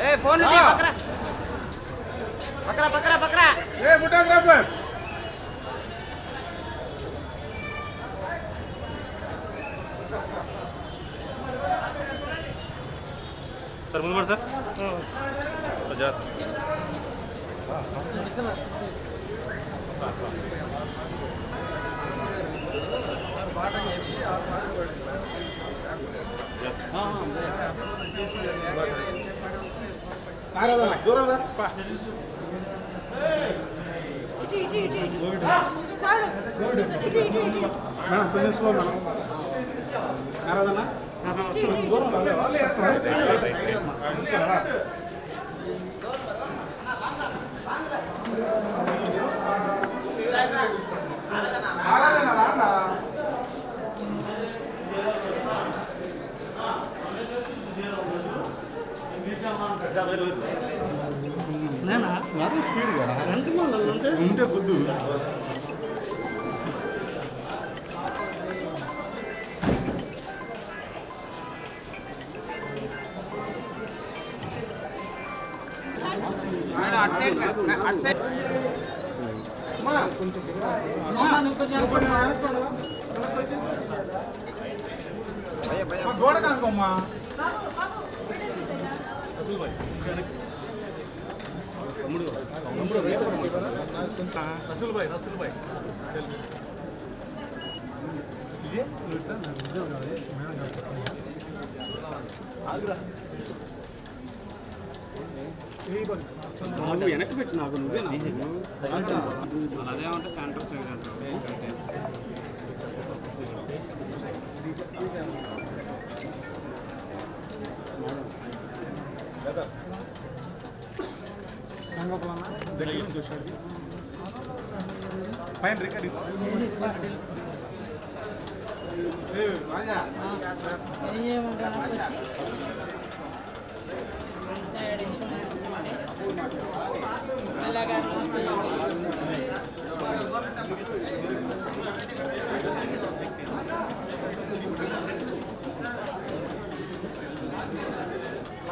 ए phone ले हाँ। पकड़ा। पकड़ा पकड़ा पकड़ा। ए फोटोग्राफर सर मुनवर सर। तो सजाद हाँ हाँ।, हाँ।, हाँ Aradan bak, dur aradan. Bak. İti, iti, iti, iti. Pardon. İti, iti, iti. Ha, ben sorma. Aradan bak. Ha, ha, sorma. Dur aradan. Madam అటు సైడ్ మేడం, అటు సైడ్ అమ్మా, కొంచెం అమ్మా, కొంచెం వెనక్కోండి. వెనక్కొచ్చి. భయ భయ అమ్మా, గోడ కనుకోమ్మా నువ్వు వెనక్కి పెట్టి నాకు నువ్వే అదేమంటే సెంటర్ సైడ్ అంటారు పైన రికార్డింగ్ ఏ, రాజా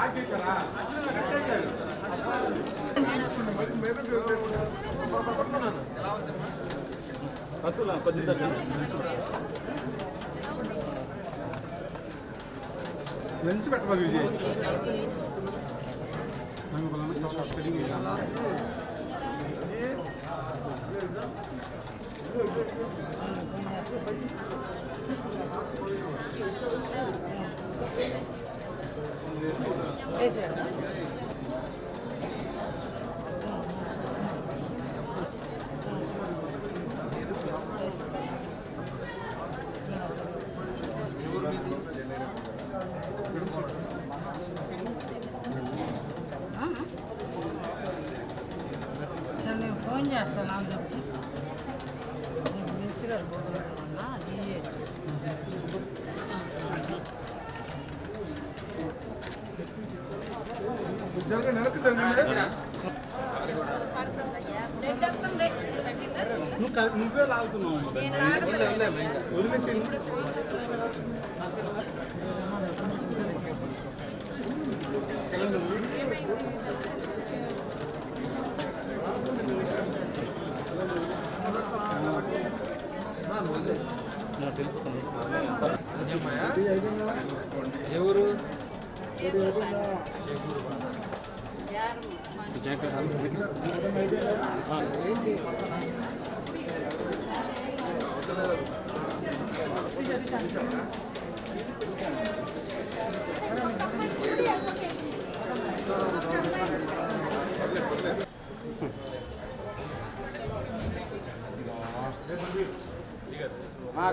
ఆగేశారా? కట్టేశారు. లెన్స్ పెట్టవాలి విజయ్ సరే నువ్వు లాగుతున్నావు వదిలేసి ఎవరు?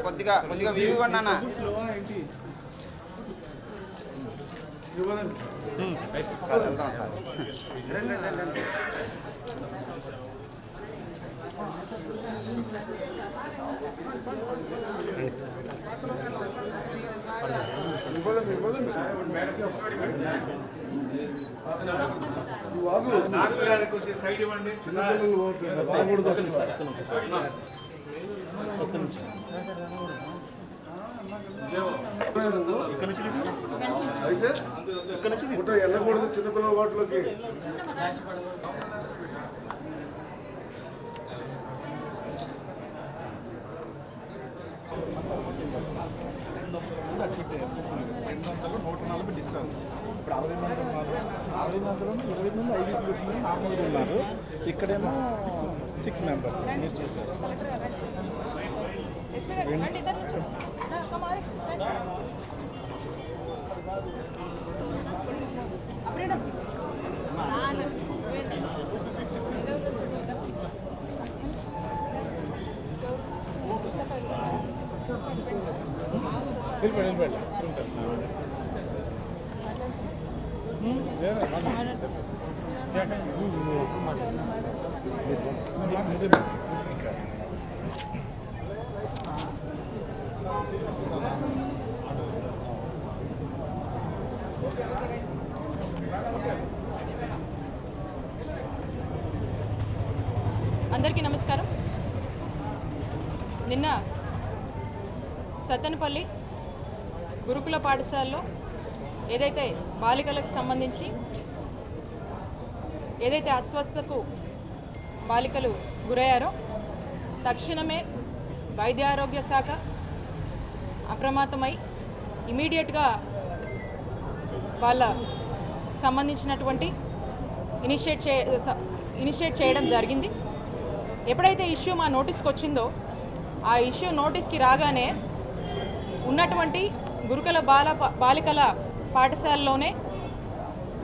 కొద్దిగా కొద్దిగా వ్యూ ఇవ్వండి అన్న సైడ్ ఇవ్వండి ఒక్క నిమిషం ఇక్కడ నుంచి తీసుకో అయితే ఫోటో వెళ్ళకూడదు చిన్నపిల్లల వాటిలోకి. రెండు వందలు నూట నలభై డిస్కౌంట్ ఇప్పుడు అరవై మంది ఉన్నారు అరవై మందిలో ఇరవై మంది ఐదు వచ్చిందని నార్మల్గా ఉన్నారు ఇక్కడేమో సిక్స్ మెంబర్స్ మీరు చూసారు ನಿಲ್ಬೇಡ ನಿಲ್ಬೇಡ Thank you. అందరికీ నమస్కారం. నిన్న సత్తెనపల్లి గురుకుల పాఠశాలలో ఏదైతే బాలికలకు సంబంధించి ఏదైతే అస్వస్థతకు బాలికలు గురయ్యారో తక్షణమే వైద్య ఆరోగ్య శాఖ అప్రమత్తమై ఇమీడియట్గా వాళ్ళ సంబంధించినటువంటి ఇనిషియేట్ చే ఇనిషియేట్ చేయడం జరిగింది. ఎప్పుడైతే ఇష్యూ మా నోటీస్కి వచ్చిందో ఆ ఇష్యూ నోటీస్కి రాగానే ఉన్నటువంటి గురుకుల బాల బాలికల పాఠశాలలోనే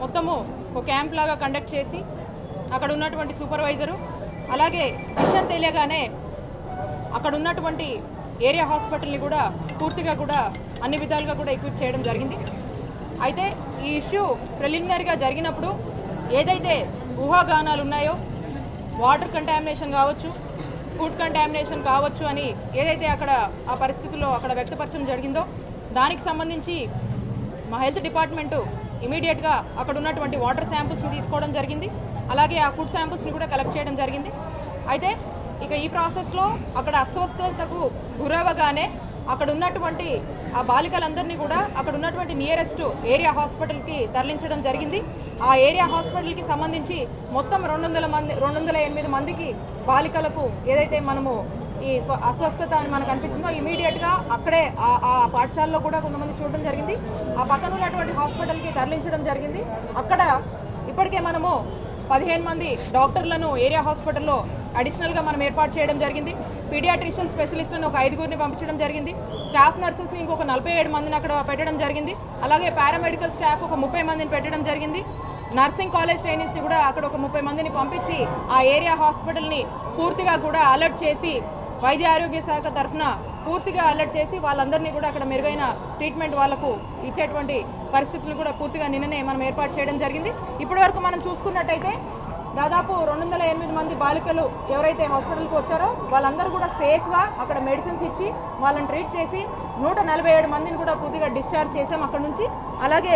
మొత్తము ఒక క్యాంప్ లాగా కండక్ట్ చేసి అక్కడ ఉన్నటువంటి సూపర్వైజరు అలాగే విషయం తెలియగానే అక్కడ ఉన్నటువంటి ఏరియా హాస్పిటల్ని కూడా పూర్తిగా కూడా అన్ని విధాలుగా కూడా ఎక్విప్ చేయడం జరిగింది. అయితే ఈ ఇష్యూ ప్రిలిమినరీగా జరిగినప్పుడు ఏదైతే ఊహాగానాలు ఉన్నాయో వాటర్ కంటామినేషన్ కావచ్చు ఫుడ్ కంటామినేషన్ కావచ్చు అని ఏదైతే అక్కడ ఆ పరిస్థితుల్లో అక్కడ వ్యక్తపరచడం జరిగిందో దానికి సంబంధించి మా హెల్త్ డిపార్ట్మెంటు ఇమీడియట్గా అక్కడ ఉన్నటువంటి వాటర్ శాంపుల్స్ని తీసుకోవడం జరిగింది. అలాగే ఆ ఫుడ్ శాంపుల్స్ని కూడా కలెక్ట్ చేయడం జరిగింది. అయితే ఇక ఈ ప్రాసెస్లో అక్కడ అస్వస్థతకు గురవగానే అక్కడ ఉన్నటువంటి ఆ బాలికలందరినీ కూడా అక్కడ ఉన్నటువంటి నియరెస్ట్ ఏరియా హాస్పిటల్కి తరలించడం జరిగింది. ఆ ఏరియా హాస్పిటల్కి సంబంధించి మొత్తం రెండు వందల మంది రెండు వందల ఎనిమిది మందికి బాలికలకు ఏదైతే మనము ఈ స్వ అస్వస్థత అని మనకు అనిపించిందో ఇమీడియట్గా అక్కడే ఆ ఆ పాఠశాలలో కూడా కొంతమంది చూడడం జరిగింది. ఆ పక్కన ఉన్నటువంటి హాస్పిటల్కి తరలించడం జరిగింది. అక్కడ ఇప్పటికే మనము పదిహేను మంది డాక్టర్లను ఏరియా హాస్పిటల్లో అడిషనల్గా మనం ఏర్పాటు చేయడం జరిగింది. పీడియాట్రిషియన్ స్పెషలిస్ట్లను ఒక ఐదుగురిని పంపించడం జరిగింది. స్టాఫ్ నర్సెస్ని ఇంకొక నలభై ఏడు మందిని అక్కడ పెట్టడం జరిగింది. అలాగే పారామెడికల్ స్టాఫ్ ఒక ముప్పై మందిని పెట్టడం జరిగింది. నర్సింగ్ కాలేజ్ ట్రైనీస్ని కూడా అక్కడ ఒక ముప్పై మందిని పంపించి ఆ ఏరియా హాస్పిటల్ని పూర్తిగా కూడా అలర్ట్ చేసి వైద్య ఆరోగ్య శాఖ తరఫున పూర్తిగా అలర్ట్ చేసి వాళ్ళందరినీ కూడా అక్కడ మెరుగైన ట్రీట్మెంట్ వాళ్ళకు ఇచ్చేటువంటి పరిస్థితులు కూడా పూర్తిగా నిన్ననే మనం ఏర్పాటు చేయడం జరిగింది. ఇప్పటివరకు మనం చూసుకున్నట్టయితే దాదాపు రెండు వందల ఎనిమిది మంది బాలికలు ఎవరైతే హాస్పిటల్కి వచ్చారో వాళ్ళందరూ కూడా సేఫ్గా అక్కడ మెడిసిన్స్ ఇచ్చి వాళ్ళని ట్రీట్ చేసి నూట నలభై ఏడు మందిని కూడా పూర్తిగా డిశ్చార్జ్ చేసాం అక్కడ నుంచి. అలాగే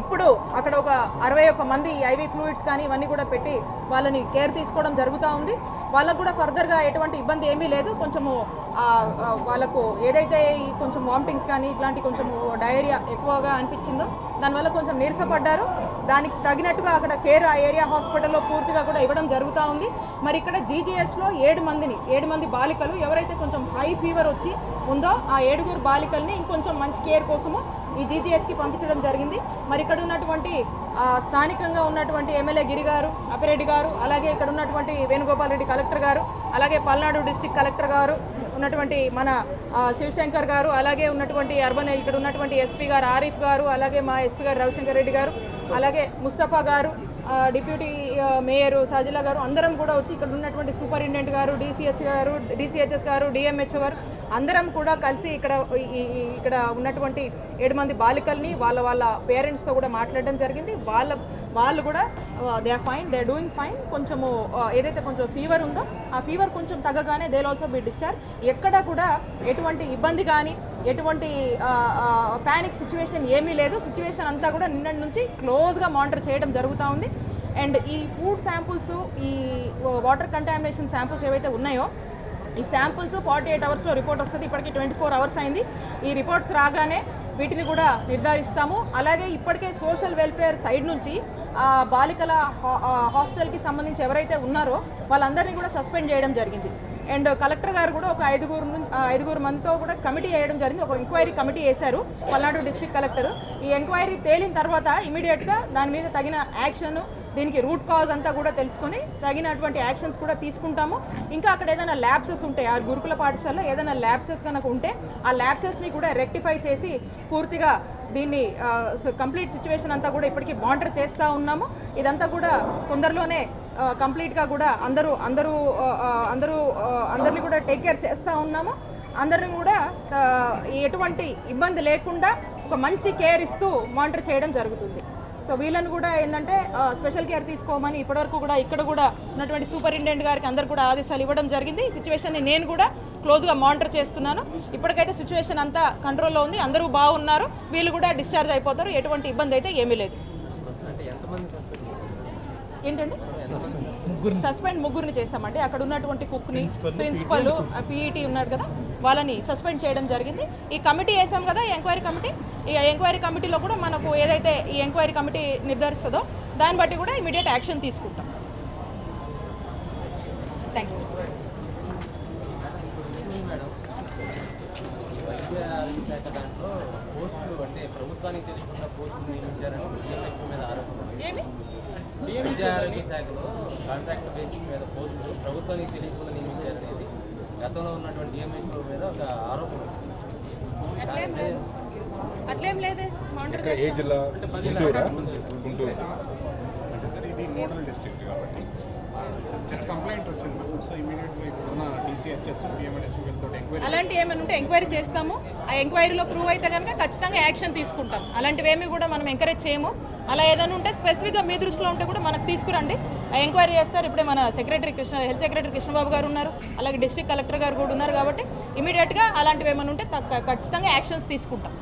ఇప్పుడు అక్కడ ఒక అరవై ఒక్క మంది ఐవీ ఫ్లూయిడ్స్ కానీ ఇవన్నీ కూడా పెట్టి వాళ్ళని కేర్ తీసుకోవడం జరుగుతూ ఉంది. వాళ్ళకు కూడా ఫర్దర్గా ఎటువంటి ఇబ్బంది ఏమీ లేదు. కొంచెము వాళ్ళకు ఏదైతే ఈ కొంచెం వామిటింగ్స్ కానీ ఇట్లాంటి కొంచెం డయేరియా ఎక్కువగా అనిపించిందో దానివల్ల కొంచెం నీరసపడ్డారు. దానికి తగినట్టుగా అక్కడ కేర్ ఆ ఏరియా హాస్పిటల్లో పూర్తిగా కూడా ఇవ్వడం జరుగుతూ ఉంది. మరి ఇక్కడ జీజీఎస్లో ఏడు మందిని ఏడు మంది బాలికలు ఎవరైతే కొంచెం హై ఫీవర్ వచ్చి ఉందో ఆ ఏడుగురు బాలికల్ని ఇంకొంచెం మంచి కేర్ కోసము ఈ జీజీహెచ్కి పంపించడం జరిగింది. మరి ఇక్కడ ఉన్నటువంటి స్థానికంగా ఉన్నటువంటి ఎమ్మెల్యే గిరి గారు అపిరెడ్డి గారు అలాగే ఇక్కడ ఉన్నటువంటి వేణుగోపాల్ రెడ్డి కలెక్టర్ గారు అలాగే పల్నాడు డిస్టిక్ కలెక్టర్ గారు ఉన్నటువంటి మన శివశంకర్ గారు అలాగే ఉన్నటువంటి అర్బన్ ఇక్కడ ఉన్నటువంటి ఎస్పీ గారు ఆరిఫ్ గారు అలాగే మా ఎస్పీ గారు రవిశంకర్ రెడ్డి గారు అలాగే ముస్తఫా గారు డిప్యూటీ మేయర్ సాజిలా గారు అందరం కూడా వచ్చి ఇక్కడ ఉన్నటువంటి సూపరింటెండెంట్ గారు డీసీహెచ్ గారు డీసీహెచ్ఎస్ గారు డిఎంహెచ్ఓ గారు అందరం కూడా కలిసి ఇక్కడ ఈ- ఇక్కడ ఉన్నటువంటి ఏడు మంది బాలికల్ని వాళ్ళ వాళ్ళ పేరెంట్స్తో కూడా మాట్లాడడం జరిగింది. వాళ్ళ వాళ్ళు కూడా they are fine they doing fine కొంచెము uh, ఏదైతే కొంచెం ఫీవర్ ఉందో ఆ ఫీవర్ కొంచెం తగ్గగానే దే ఆల్సో బి డిశ్చార్జ్ ఎక్కడ కూడా ఎటువంటి ఇబ్బంది కానీ ఎటువంటి uh, uh, ప్యానిక్ సిచ్యువేషన్ ఏమీ లేదు. సిచ్యువేషన్ అంతా కూడా నిన్నటి నుంచి క్లోజ్గా మానిటర్ చేయడం జరుగుతూ ఉంది. అండ్ ఈ ఫుడ్ శాంపుల్స్ ఈ వాటర్ కంటామినేషన్ శాంపుల్స్ ఏవైతే ఉన్నాయో ఈ శాంపుల్స్ ఫార్టీ ఎయిట్ అవర్స్లో రిపోర్ట్ వస్తుంది. ఇప్పటికి ట్వంటీ ఫోర్ అవర్స్ అయింది. ఈ రిపోర్ట్స్ రాగానే వీటిని కూడా నిర్ధారిస్తాము. అలాగే ఇప్పటికే సోషల్ వెల్ఫేర్ సైడ్ నుంచి బాలికల హాస్టల్కి సంబంధించి ఎవరైతే ఉన్నారో వాళ్ళందరినీ కూడా సస్పెండ్ చేయడం జరిగింది. అండ్ కలెక్టర్ గారు కూడా ఒక ఐదుగురు ఐదుగురు మందితో కూడా కమిటీ వేయడం జరిగింది. ఒక ఎంక్వైరీ కమిటీ వేశారు పల్నాడు డిస్ట్రిక్ట్ కలెక్టర్. ఈ ఎంక్వైరీ తేలిన తర్వాత ఇమీడియట్గా దాని మీద తగిన యాక్షన్ దీనికి రూట్ కాజ్ అంతా కూడా తెలుసుకొని తగినటువంటి యాక్షన్స్ కూడా తీసుకుంటాము. ఇంకా అక్కడ ఏదైనా ల్యాబ్సెస్ ఉంటాయి ఆ గురుకుల పాఠశాలలో ఏదైనా ల్యాబ్సెస్ కనుక ఉంటే ఆ ల్యాబ్సెస్ని కూడా రెక్టిఫై చేసి పూర్తిగా దీన్ని కంప్లీట్ సిచ్యువేషన్ అంతా కూడా ఇప్పటికీ మానిటర్ చేస్తూ ఉన్నాము. ఇదంతా కూడా తొందరలోనే కంప్లీట్గా కూడా అందరూ అందరూ అందరూ అందరినీ కూడా టేక్ కేర్ చేస్తూ ఉన్నాము. అందరిని కూడా ఎటువంటి ఇబ్బంది లేకుండా ఒక మంచి కేర్ ఇస్తూ మానిటర్ చేయడం జరుగుతుంది. సో వీళ్ళని కూడా ఏంటంటే స్పెషల్ కేర్ తీసుకోమని ఇప్పటివరకు కూడా ఇక్కడ కూడా ఉన్నటువంటి సూపరింటెండెంట్ గారికి అందరు కూడా ఆదేశాలు ఇవ్వడం జరిగింది. ఈ సిచ్యువేషన్ని నేను కూడా క్లోజ్గా మానిటర్ చేస్తున్నాను. ఇప్పటికైతే సిచ్యువేషన్ అంతా కంట్రోల్లో ఉంది. అందరూ బాగున్నారు. వీళ్ళు కూడా డిశ్చార్జ్ అయిపోతారు. ఎటువంటి ఇబ్బంది అయితే ఏమీ లేదు. ఏంటండి? సస్పెండ్ ముగ్గురిని చేస్తామండి అక్కడ ఉన్నటువంటి కుక్ని ప్రిన్సిపల్ పీఈటీ ఉన్నారు కదా. వాళ్ళని సస్పెండ్ చేయడం జరిగింది. ఈ కమిటీ వేసాం కదా ఎంక్వైరీ కమిటీ. ఈ ఎంక్వైరీ కమిటీలో కూడా మనకు ఏదైతే ఈ ఎంక్వైరీ కమిటీ నిర్ధారిస్తుందో దాన్ని బట్టి కూడా ఇమీడియట్ యాక్షన్ తీసుకుంటాం. థ్యాంక్ యూ దాంట్లో ప్రభుత్వానికి తెలియకుండా పోస్టులు నియమించారని ఏమి? విద్యా శాఖలో కాంట్రాక్ట్ బేసిక్ మీద పోస్టులు ప్రభుత్వానికి తెలియకుండా నియమించారనేది గతంలో ఉన్నటువంటి డిఎంహెచ్ మీద ఒక ఆరోపణ. అట్లేం లేదు. ఏ జిల్లా? గుంటూరా? గుంటూరు. అంటే సార్ ఇది మోడల్ డిస్ట్రిక్ట్ కాబట్టి. జస్ట్ కంప్లైంట్ వచ్చింది. సో ఇమీడియట్గా ఇప్పుడున్న డీసీహెచ్ఎస్ పిఎంఎస్ వీళ్ళతో ఎంక్వైరీ అలాంటి ఏమైనా ఉంటే ఎంక్వైరీ చేస్తాము. ఆ ఎంక్వైరీలో ప్రూవ్ అయితే కనుక ఖచ్చితంగా యాక్షన్ తీసుకుంటాం. అలాంటివి ఏమి కూడా మనం ఎంకరేజ్ చేయము. అలా ఏదైనా ఉంటే స్పెసిఫిక్గా మీ దృష్టిలో ఉంటే కూడా మనకు తీసుకురండి. ఆ ఎంక్వైరీ చేస్తారు. ఇప్పుడే మన secretary Krishna health secretary Krishnababu గారు ఉన్నారు. అలాగే డిస్ట్రిక్ట్ కలెక్టర్ గారు కూడా ఉన్నారు కాబట్టి ఇమీడియట్గా అలాంటివి ఏమైనా ఉంటే ఖచ్చితంగా యాక్షన్స్ తీసుకుంటాం.